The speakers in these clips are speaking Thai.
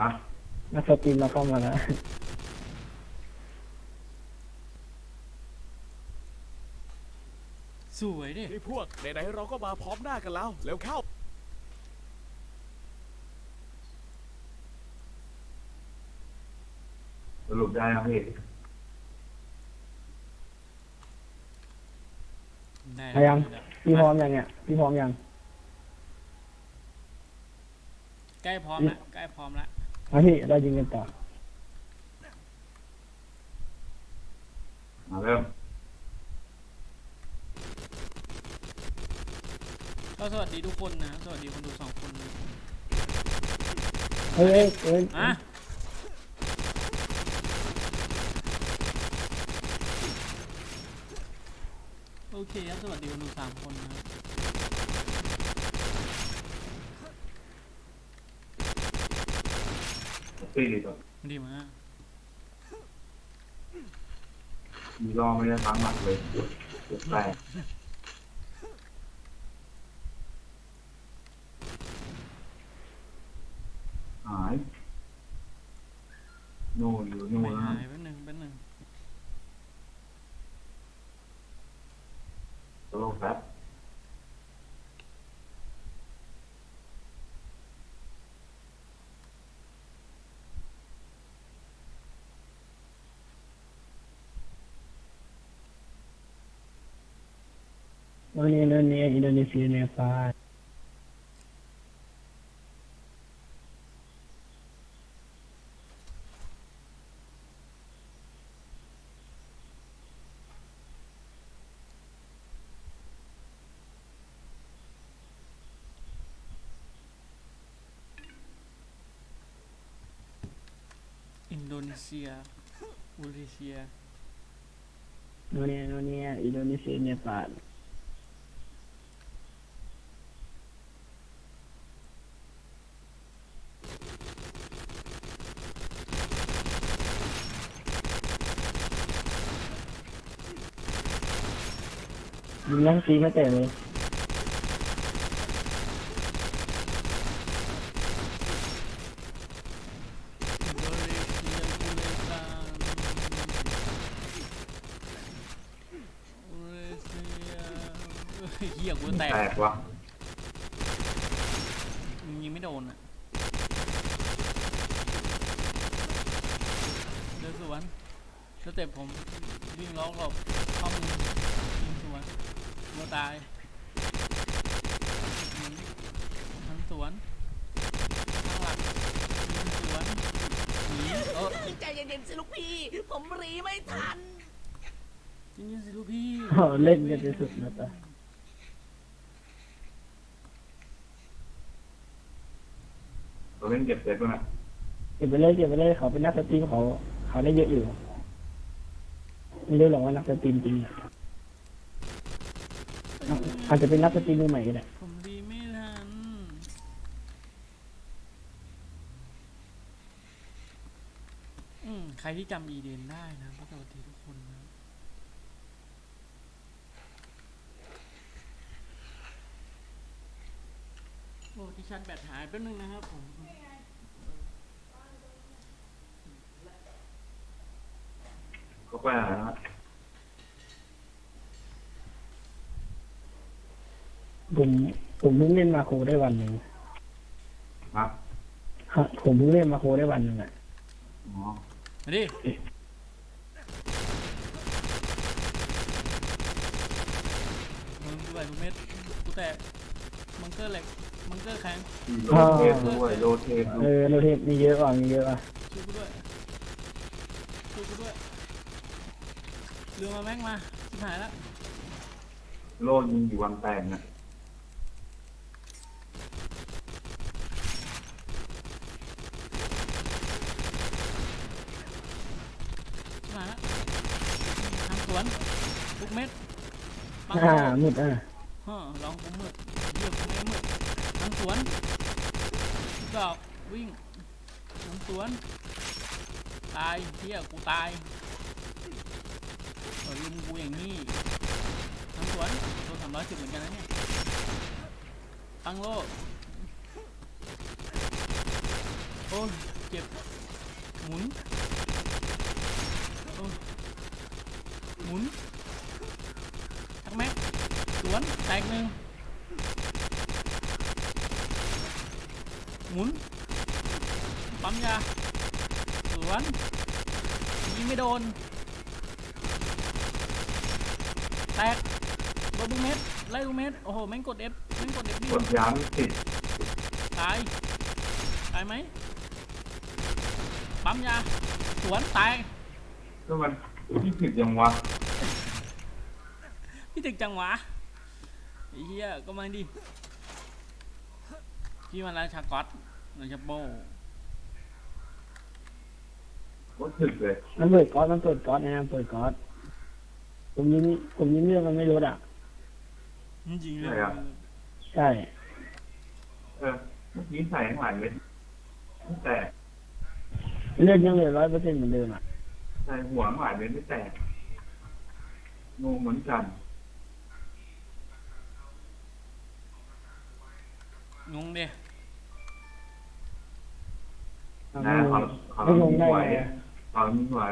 ฮะนักสตรีมเราเข้ามาแล้วสวยดินี่พวกไหนๆเราก็มาพร้อมหน้ากันแล้วเร็วเข้า สรุปได้นะพี่ได้เอายังพี่พร้อมยังเนี่ยพี่พร้อมยัง ใกล้พร้อมละใกล้พร้อมละ มาพี่เรายิงกันต่อมาเริ่มก็สวัสดีทุกคนนะ สวัสดีคนดูสองคนนะเฮ้ยเอ้ยเอ้ยอะโอเคครับสวัสดีคนดูสามคนนะครับ ตีดีต่อดีมากมีรอไม่ได้ตั้งหลักเลยเจ็บแตกหายโน่นอยู่โน่นไม่นะหายแป๊บหนึงแป๊บหนึง ตลกแป๊บ โน่นนี่โน่นนี่อินโดนีเซียเนปาลอินโดนีเซียอุริเซีย โน่นนี่โน่นนี่อินโดนีเซียเนปาล ยิงนั่งตีไม่เตะเลยอินโดนีเซียอุเลซานอุเลเซียเฮ้ยเหี้ยกูแตกแตกวะมึงยิงไม่โดนอะเดินสวนสเต็ปผมวิ่งล้อกหลบเข้ามือยิงสวน มัวตายหนีทางสวนข้างหลังยิงสวนหนีเออใจเย็นๆสิลูกพี่ ผมรีไม่ทัน จริงๆสิลูกพี่โอ้เล่นกันที่สุดนะตาเราเล่นเก็บเสร็จแล้วนะเก็บไปเลยเก็บไปเลยเขาเป็นนักสตรีมเขาเขาได้เยอะอยู่ไม่รู้หรอกว่านักสตรีมจริง อะอาจจะเป็นนักสตรีมมือใหม่ก็ได้ผมดีไม่ทันอืมใครที่จำอีเดนได้นะก็สวัสดีทุกคนนะโอ้ที่ชันแบตหายแป๊บนึงนะครับผม ก็ไปหานะ ผมผมเพิ่งเล่นมาโครได้วันหนึ่งฮะฮะผมเพิ่งเล่นมาโครได้วันหนึ่งอะอ๋อ มาดิมึงกูไปทุกเม็ดกูแตกมังเกอร์เหล็กมังเกอร์แข็งมีโรเทปด้วยโรเทปเอด้วยอโรเทปมีเยอะกว่ามีเยอะกว่าช่วยกูด้วยช่วยกูด้วยเรือมาแม่งมาชิบหายแล้วโลดยิงอยู่วันแตกนะ ชิบหายแล้วทางสวนทุกเม็ดปัง อ่าโลหมดอะฮะลองกูมืดเรียกกูไม่มืดทางสวนดอกวิ่งทางสวน ตายเฮียกูตายเออลุมกูอย่างนี้ทางสวนตัวสามร้อยสิบเหมือนกันนะเนี่ยตั้งโลกโอ้ยเจ็บหมุนเออหมุน วนแตกหนึ่งหมุนปั๊มยาสวนยิงไม่โดน แตกโดนลูกเม็ดไล่ลูกเม็ดโอ้โหแม่งกดเอฟแม่งกดเอฟดิกดย้ำติดตายตายไหมปั๊มยาสวนตายก็มันที่ผิดยังวะพี่ถึกจังหวะไอ้ เหี้ยก็มาดิพี่มาแล้วชากอตนาชาโบก็ถึกเลยมันเปิดก๊อตมันเปิดก๊อตนะมันเปิดก๊อตผมยิงผมยิงเรื่องมันไม่รู้อะ จริงๆเลยใช่ เออเมื่อกี้ใส่ข้างหลังเม็ดไม่แตกเลือดยังเหลือร้อยเปอร์เซ็นต์เหมือนเดิมอะ ใส่หัวข้างหลังเม็ดไม่แตกงงเหมือนกัน งงเด้นะเขาเขาไม่ลงมีได้ไหวไงเขามีไหว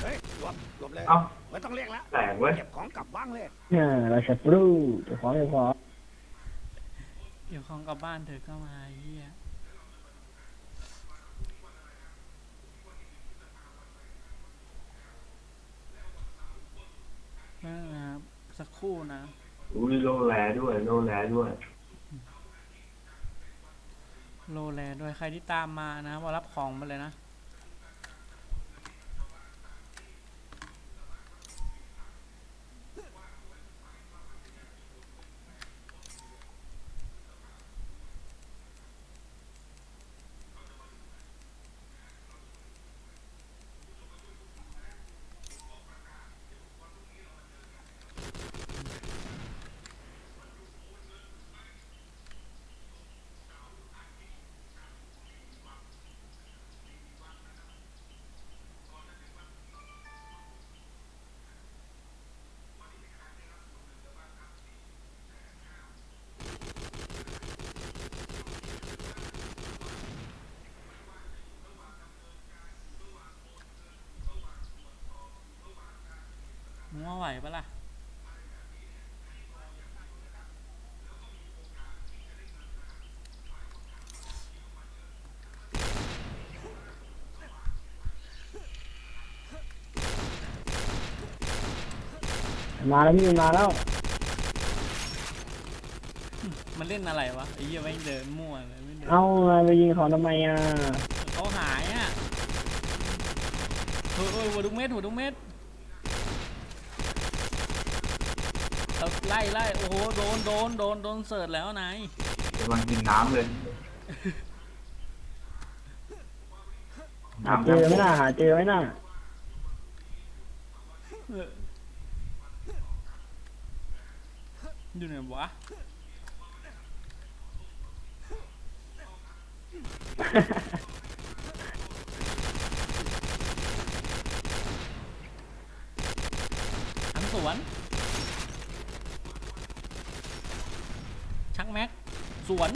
เฮ้ยหลบหลบเลยเอ้าไม่ต้องเรียกแล้วแตกเว้ยเก็บของกลับบ้างเลยเนี่ยเราจะปรูเจะของไม่พอเดี๋ยวของกลับบ้านเธอก็มาไอ้เหี้ยนะครับ สักครู่นะ อุ้ยโลแลด้วย โลแลด้วย โลแลโดยใครที่ตามมานะว่ารับของมาเลยนะ ไหวปะล่ะมาแล้วพี่มาแล้ว มันเล่นอะไรวะไอ้เหี้ยไม่งเดินมั่วเลยไม่เดินเอาไปยิงเขาทำไมอะเขาหายอะเฮ้ยเฮ้ยหัวดุกเม็ดหัวดุกเม็ดเอา ไล่ไล่โอ้โหโดนโดนโดนโดนเสิร์ตแล้วนายกำลังกินน้ำเลยหาเจอไหมน่ะหาเจอไหมน่ะเอออยู่ไหนวะหันสวน ชักแม็ก สวน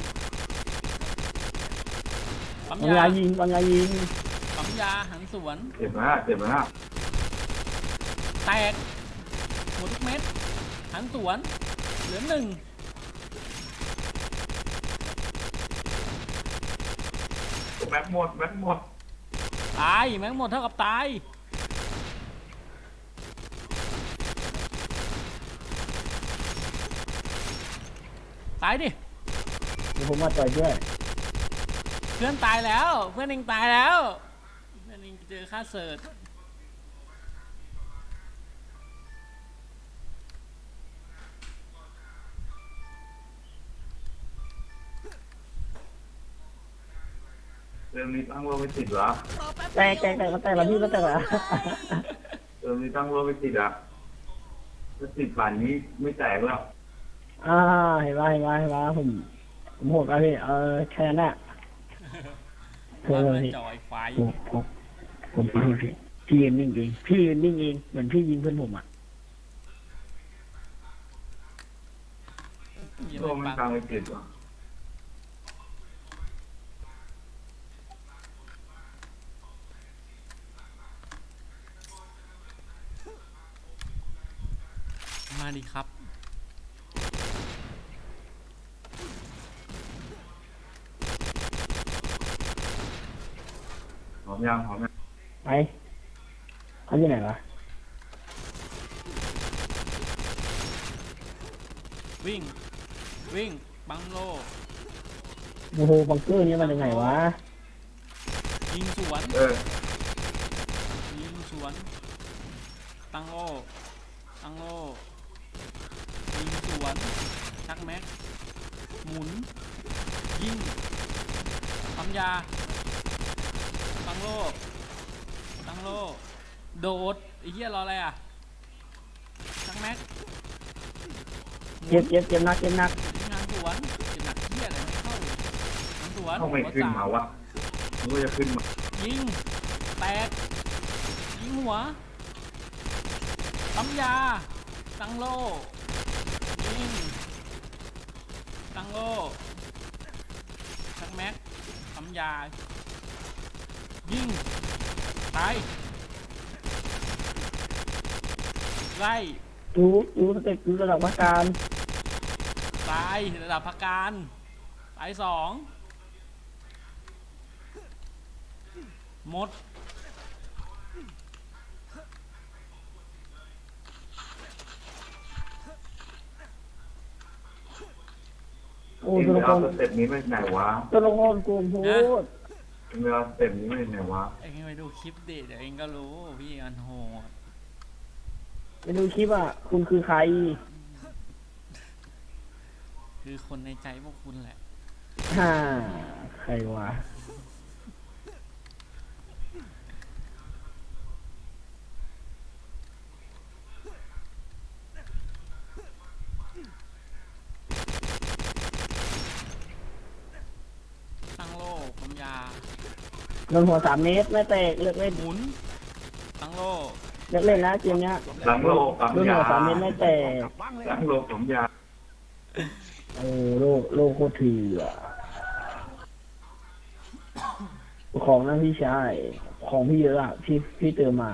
ปั๊มปัญญายายิงปัญญายิงปั๊มยาหันสวน เจ็บไหมฮะเจ็บไหมฮะแตกหมดทุกเม็ดหันสวน เหลือหนึ่งแม็กหมดแม็กหมดตายแม็กหมดเท่ากับตายตายดิ เดี๋ยวผมมาต่อยด้วยเพื่อนตายแล้ว เพื่อนเองตายแล้วเพื่อนเองเจอค่าเสิร์ตเริ่มนี้ตั้งโลไม่ติดเหรอรอแป๊บแตกแตกแตกก็แตกแล้วพี่ก็แตกแล้วเริ่มนี้ตั้งโลไม่ติดอะถ้าติดป่านนี้ไม่แตกแล้วอ่าเห็นว่าเห็นว่าเห็นว่าผม ผมโหดแล้วพี่เออแค่นั้นแหละเอว่าอมาพี่จอยไฟผมผมผมพี่พี่ยืนนิ่งเองพี่ยืนนิ่งเองเหมือนพี่ยิงเพื่อนผมอะยังโลไม่มันปังกลางไปติดวะมาดิครับ มยังหอมยังไปเขาอยู่ไหนวะวิ่ง วิ่ง บังโล โอ้โหบังเกอร์นี่มันยังไงวะยิงสวน เออยิงสวน ตั้งโลตั้งโลยิงสวน ชักแม็ก หมุน ยิงปั๊มยา ตั้งโลตั้งโลโดดไอ้เหี้ยรออะไรอะชักแม็กหมุเจ็บนเจ็บเจ็บหนักเจ็บหนักยิงงานสวนเป็นหนักเหี้ยอะไรไม่เข้าเลยงานสวนเข้าไม่หัวขึ้นสามมาวะนึกว่าจะขึ้นมายิงแตกยิงหัวปั๊มยาตั้งโลยิงตั้งโลชักแม็กปั๊มยา ยิงตายไล่จูจูสเต็ปจูระดับพักการตายระดับพักการตายสองหมด โอ้เองตัวไปละคเอารสเต็ปนี้ไม่ไหนวะตัวละครโกงโพด เองไปเอาสเต็ปนี้ไม่ไหนวะเองไปดูคลิปดิเดี๋ยวเองก็รู้พี่อันโหดไปดูคลิปอะ คุณคือใคร คือคนในใจพวกคุณแหละ ฮ่า ใครวะ ตั้งโลกปั๊มยา โดนหัวสามเมตรไม่แตกเลิกเล่นหมุนตั้งโลเลิกเล่นนะเกมเนี้ยหลังโลกปั๊มโดนยาหัวสามเมตรไม่แตกกลับบ้างเลยหลังโลกผมยาโอ้โลกโลกโคตรเถื่อของนั่นพี่ชายของพี่เยอะอะพี่พี่เติมมา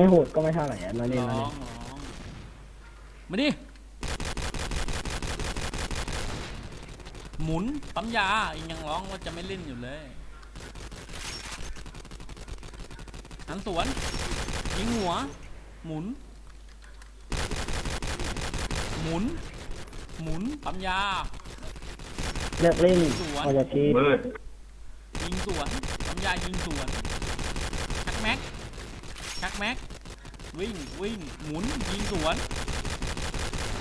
ไม่โหดก็ไม่เท่าไหร่อะมาเล่นมาร้เล่อนงร้องมาดิ หมุนปั๊มยาเองยังร้องว่าจะไม่เล่นอยู่เลยหันสวนยิงหัว หมุน หมุน หมุนปั๊มยา เลิกเล่นสวนออกจากเกมมืดยิงสวนปั๊มยายิงสวนชักแม็กชักแม็ก วิ่งวิ่งหมุนยิงสวน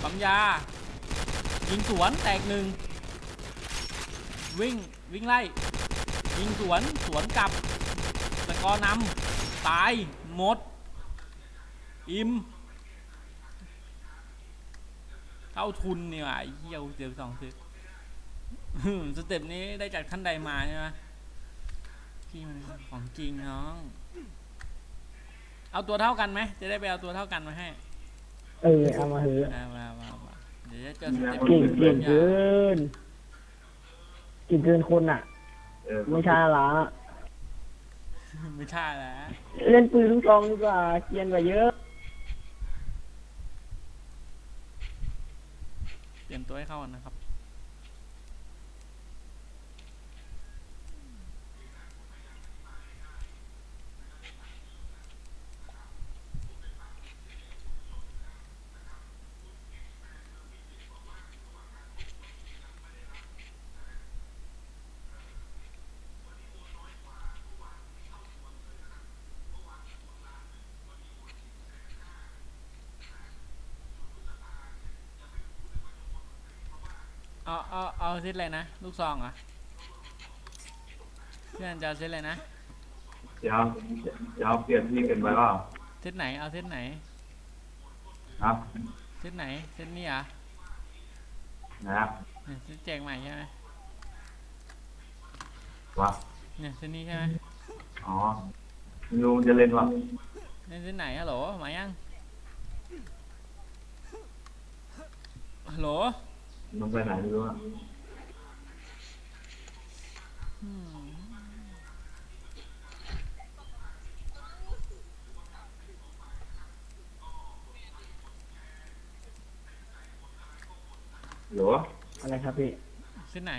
ปั๊มยา ยิงสวนแตกหนึ่งวิ่งวิ่งไล่ ยิงสวนสวนกลับตะกอนำตายหมด อิมเข้าทุนนี่หว่าไอ้เหี้ยเจอสองซึกสเต็ปนี้ได้จากท่านใดมาใช่ไหมพี่มันของจริงน้อง เอาตัวเท่ากันไหมจะได้ไปเอาตัวเท่ากันมาให้ เออเอามาเถอะมามามามาเดี๋ยวจะเจอสเต็ปเก่งเก่งยาเกินเก่งเกินคนอะ เออไม่ใช่ละไม่ใช่แล้ว เล่นปืนลูกซองดีกว่าเกรียนกว่าเยอะ เตรียมตัวให้เข้ากันนะครับ เอาเอาเอาเซตอะไรนะ ลูกซองเหรอะเพื่อนจะเอาเซตอะไรนะเดี๋ยวเดี๋ยวเปลี่ยนที่กันไปเปล่าเส้นไหนเอาเส้นไหนครับเส้นไหนเส้นนี้เหรอะนะครับเนี่ยเส้นแจกใหม่ใช่ไหมวะเนี่ยเส้นนี้ใช่ไหมอ๋อไม่รู้มันจะเล่นวะเนี่ยเส้นไหนฮัลโหลมายังฮัลโหล มันไปไหนไม่รู้อะอืมหรือวะอะไรครับพี่เส้นไหน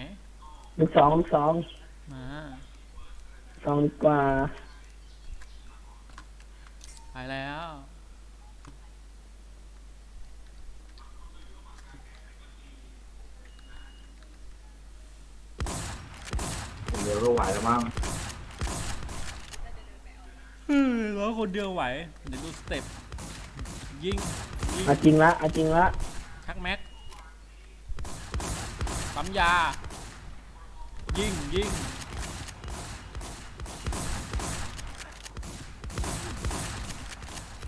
ลูกสองลูกสองมาสองดีกว่า ไปแล้ว เดี๋ยวก็ไหวแล้วมั้งเฮ้ยร้อยคนเดียวไหว เดี๋ยวดูสเต็ปยิงยิงเอาจริงละเอาจริงละชักแม็กปั๊มยา ยิงยิง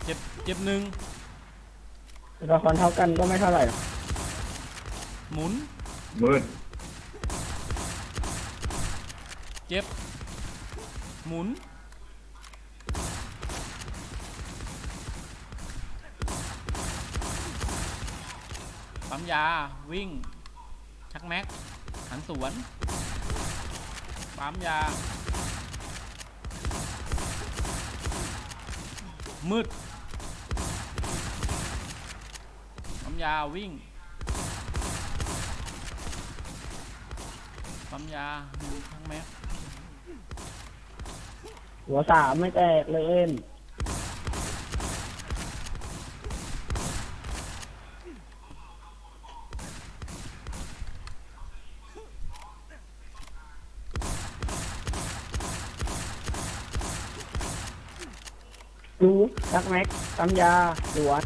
เจ็บเจ็บหนึ่งละครเท่ากันก็ไม่เท่าไหร่หรอกหมุนมืด เจ็บ หมุน ปั๊มยา วิ่ง ชักแม็ก หันสวน ปั๊มยา มืด ปั๊มยา วิ่ง ปั๊มยาชักแม็ก หัวสามไม่แตกเลยเอ็นดูชักแม็กปั๊มยาสวน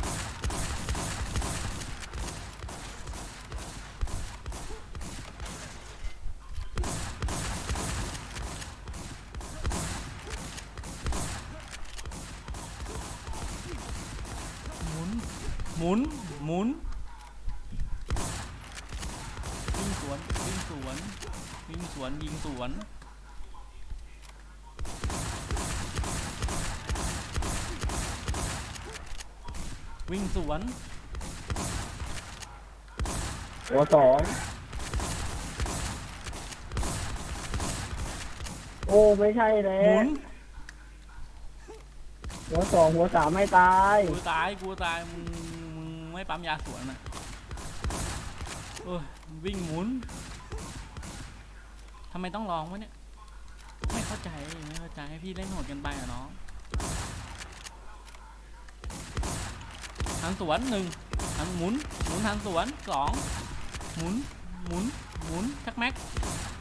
หมุน ห มุนหมุนวิ่งสวนวิ่งสวนวิ่งสวนยิงสวนวิ่งสวนหัวสองโอ้ไม่ใช่แล้หมุวนหัวสองหัวสามไม่ตาย กูตายกูตายมึงมึง ไม่ปั๊มยาสวนอะโอ้ยวิ่งหมุนทำไมต้องลองวะเนี่ย ไม่เข้าใจไม่เข้าใจให้พี่เล่นโหดกันไปอะน้องหันสวนหนึ่งหันหมุนหมุนหันสวนสองหมุนหมุนหมุนชักแม็ก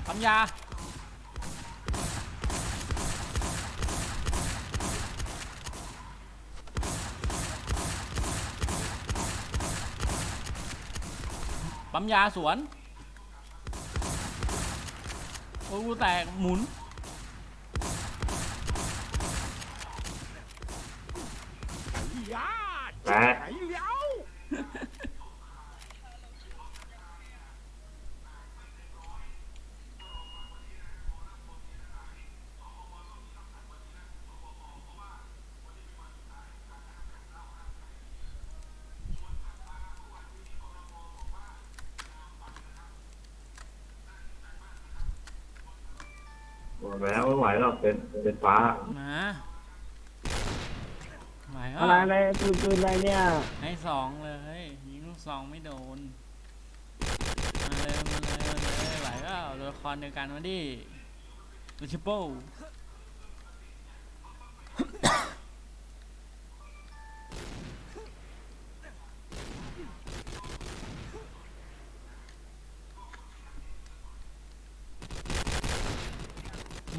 ปั๊มยา ปั๊มยาสวน โอ้กูแตกหมุนยาแปด ไหนเลี้ยว บอกแล้วไม่ไหวหรอกเป็นเป็นฟ้ามาไหวอะไรอะอะไรปืนปืนอะไรเนี่ยให้สองเลยยิงลูกสองไม่โดน มาเลยมาเลยมาเลยไหวเปล่าตัวละครเดียวกันมาดิลูชิโป้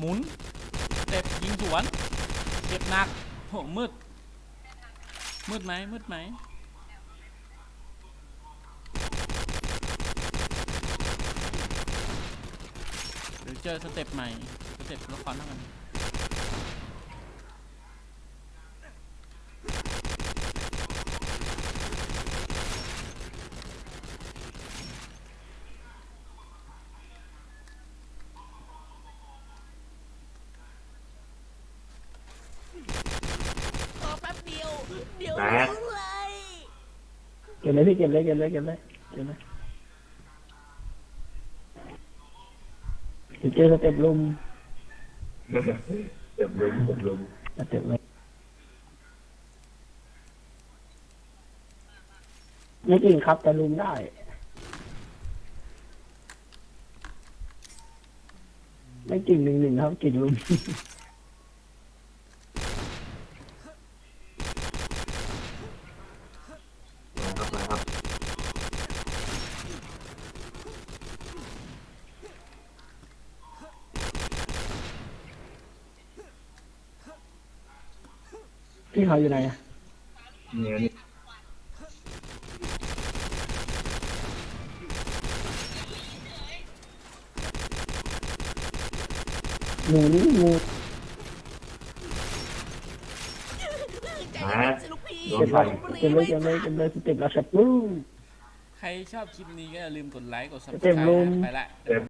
มุนเต็บยิงสวนเจ็บหนักโหมืด มืดไหมมืดไหมเดี๋ยวเจอสเต็ปใหม่ สเต็ปละครเท่ากัน เดี๋ยว แตก รู้เลย เก็บเลยพี่เก็บเลยเก็บเลยเก็บเลยเก็บเลยเดี๋ยวเจอสเต็ปลุมเจ็บลุมเจ็บลุมสเต็ปเลยไม่จริงครับแต่ลุมได้ไม่จริงหนึ่งหนึ่งครับจริงลุม มาครับมาครับ พี่เขาอยู่ไหนอะเนี่ยนี่หมูนี่หมู ใจเย็นๆสิลูกพี่โดเก็นบใส่เลยเก็บเลยเก็บเลยเก็บเลยสเต็ปแล้วสเต็ปลุมใครชอบคลิปนี้ก็อย่าลืมกดไลค์ กด เต็ม subscribe รูมนะไปละเจ็บ